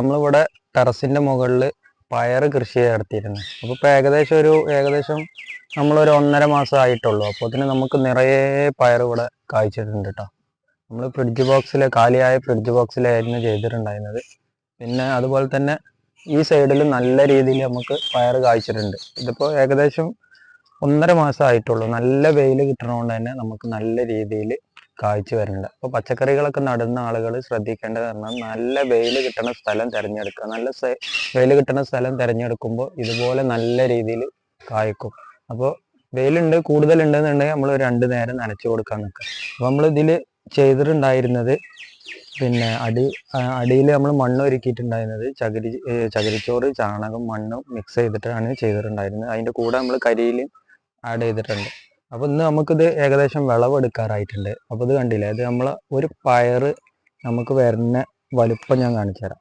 നമ്മളിവിടെ ടെറസിന്റെ മുകളിൽ പയറ് കൃഷി നടത്തിയിരുന്നു. അപ്പോൾ ഇപ്പോൾ ഏകദേശം ഒരു ഏകദേശം നമ്മളൊരു ഒന്നര മാസം ആയിട്ടുള്ളൂ. അപ്പോൾ തന്നെ നമുക്ക് നിറയെ പയർ ഇവിടെ കായ്ച്ചിട്ടുണ്ട് കേട്ടോ നമ്മൾ ഫ്രിഡ്ജ് ബോക്സിൽ കാലിയായ ഫ്രിഡ്ജ് ബോക്സിലായിരുന്നു ചെയ്തിട്ടുണ്ടായിരുന്നത്. പിന്നെ അതുപോലെ തന്നെ ഈ സൈഡിൽ നല്ല രീതിയിൽ നമുക്ക് പയർ കായ്ച്ചിട്ടുണ്ട്. ഇതിപ്പോൾ ഏകദേശം ഒന്നര മാസം ആയിട്ടുള്ളൂ. നല്ല വെയിൽ കിട്ടണതുകൊണ്ട് തന്നെ നമുക്ക് നല്ല രീതിയിൽ കായ്ച്ചു വരുന്നുണ്ട്. അപ്പോൾ പച്ചക്കറികളൊക്കെ നടുന്ന ആളുകൾ ശ്രദ്ധിക്കേണ്ടത് പറഞ്ഞാൽ നല്ല വെയിൽ കിട്ടുന്ന സ്ഥലം തിരഞ്ഞെടുക്കുക. നല്ല വെയിൽ കിട്ടുന്ന സ്ഥലം തിരഞ്ഞെടുക്കുമ്പോൾ ഇതുപോലെ നല്ല രീതിയിൽ കായ്ക്കും. അപ്പോൾ വെയിലുണ്ട് കൂടുതലുണ്ടെന്നുണ്ടെങ്കിൽ നമ്മൾ രണ്ട് നേരം നനച്ചു കൊടുക്കാൻ നിൽക്കുക. അപ്പോൾ നമ്മൾ ഇതിൽ ചെയ്തിട്ടുണ്ടായിരുന്നത് പിന്നെ അടി അടിയിൽ നമ്മൾ മണ്ണ് ഒരുക്കിയിട്ടുണ്ടായിരുന്നത് ചകിരി ചകിരിച്ചോറ് ചാണകം മണ്ണും മിക്സ് ചെയ്തിട്ടാണ് ചെയ്തിട്ടുണ്ടായിരുന്നത്. അതിന്റെ കൂടെ നമ്മൾ കരിയിൽ ആഡ് ചെയ്തിട്ടുണ്ട്. അപ്പോൾ ഇന്ന് നമുക്കിത് ഏകദേശം വിളവെടുക്കാറായിട്ടുണ്ട്. അപ്പോൾ ഇത് കണ്ടില്ലേ ഇത് നമ്മൾ ഒരു പയറ് നമുക്ക് വരുന്ന വലുപ്പം ഞാൻ കാണിച്ചു തരാം.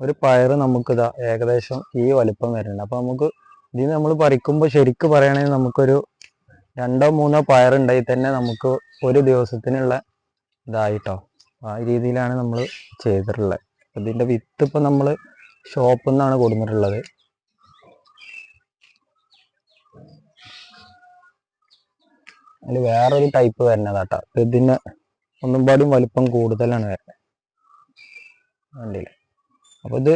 ഒരു പയറ് നമുക്കിതാ ഏകദേശം ഈ വലുപ്പം വരുന്നുണ്ട്. അപ്പോൾ നമുക്ക് ഇതിന് നമ്മൾ പറിക്കുമ്പോൾ ശരിക്ക് പറയുകയാണെങ്കിൽ നമുക്കൊരു രണ്ടോ മൂന്നോ പയറുണ്ടായി തന്നെ നമുക്ക് ഒരു ദിവസത്തിനുള്ള ഇതായിട്ടോ ആ രീതിയിലാണ് നമ്മൾ ചെയ്തിട്ടുള്ളത്. ഇതിന്റെ വിത്ത് ഇപ്പം നമ്മൾ ഷോപ്പിൽ നിന്നാണ് കൊടുത്തിട്ടുള്ളത് അതിൽ വേറൊരു ടൈപ്പ് വരുന്നതാട്ടോ. ഇതിന് ഒന്നും പാടും വലിപ്പം കൂടുതലാണ് വരുന്നത്. അപ്പൊ ഇത്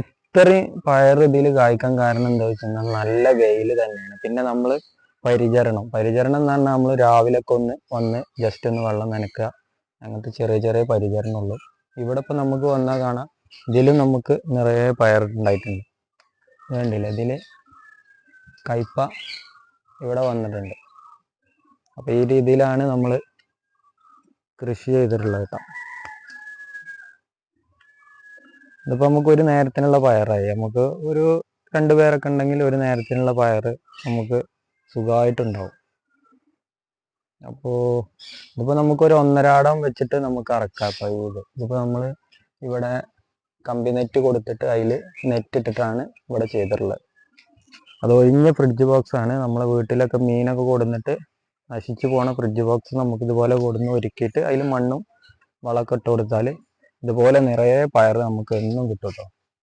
ഇത്രയും പയർ ഇതിൽ കായ്ക്കാൻ കാരണം എന്താ വെച്ചാൽ നല്ല വെയിൽ തന്നെയാണ്. പിന്നെ നമ്മൾ പരിചരണം. പരിചരണം എന്ന് പറഞ്ഞാൽ നമ്മൾ രാവിലെ ഒക്കെ ഒന്ന് വന്ന് ജസ്റ്റ് ഒന്ന് വെള്ളം നനക്കുക. അങ്ങനത്തെ ചെറിയ ചെറിയ പരിചരണമുള്ളൂ. ഇവിടെ ഇപ്പം നമുക്ക് വന്നാൽ കാണാം. ഇതിലും നമുക്ക് നിറയെ ഇത് കണ്ടില്ലേ? ഇതിൽ കയ്പ ഇവിടെ വന്നിട്ടുണ്ട്. അപ്പോൾ ഈ രീതിയിലാണ് നമ്മൾ കൃഷി ചെയ്തിട്ടുള്ളത് കേട്ടോ. ഇതിപ്പോൾ നമുക്ക് ഒരു നേരത്തിനുള്ള പയറായി. നമുക്ക് ഒരു രണ്ട് പേരൊക്കെ ഉണ്ടെങ്കിൽ ഒരു നേരത്തിനുള്ള പയർ നമുക്ക് സുഖമായിട്ടുണ്ടാവും. അപ്പോൾ ഇതിപ്പോൾ നമുക്കൊരു ഒന്നരാടം വെച്ചിട്ട് നമുക്ക് അറക്കാം അപ്പോൾ ഇത്. ഇതിപ്പോൾ നമ്മൾ ഇവിടെ കമ്പി നെറ്റ് കൊടുത്തിട്ട് അതിൽ നെറ്റ് ഇട്ടിട്ടാണ് ഇവിടെ ചെയ്തിട്ടുള്ളത്. അത് ഒഴിഞ്ഞ ഫ്രിഡ്ജ് ബോക്സാണ്. നമ്മളെ വീട്ടിലൊക്കെ മീനൊക്കെ കൊടുന്നിട്ട് നശിച്ചു പോണ ഫ്രിഡ്ജ് ബോക്സ് നമുക്ക് ഇതുപോലെ കൊടുന്ന് ഒരുക്കിയിട്ട് അതിൽ മണ്ണും വളമൊക്കെ ഇട്ട് കൊടുത്താൽ ഇതുപോലെ നിറയെ പയർ നമുക്ക് എന്നും കിട്ടും കേട്ടോ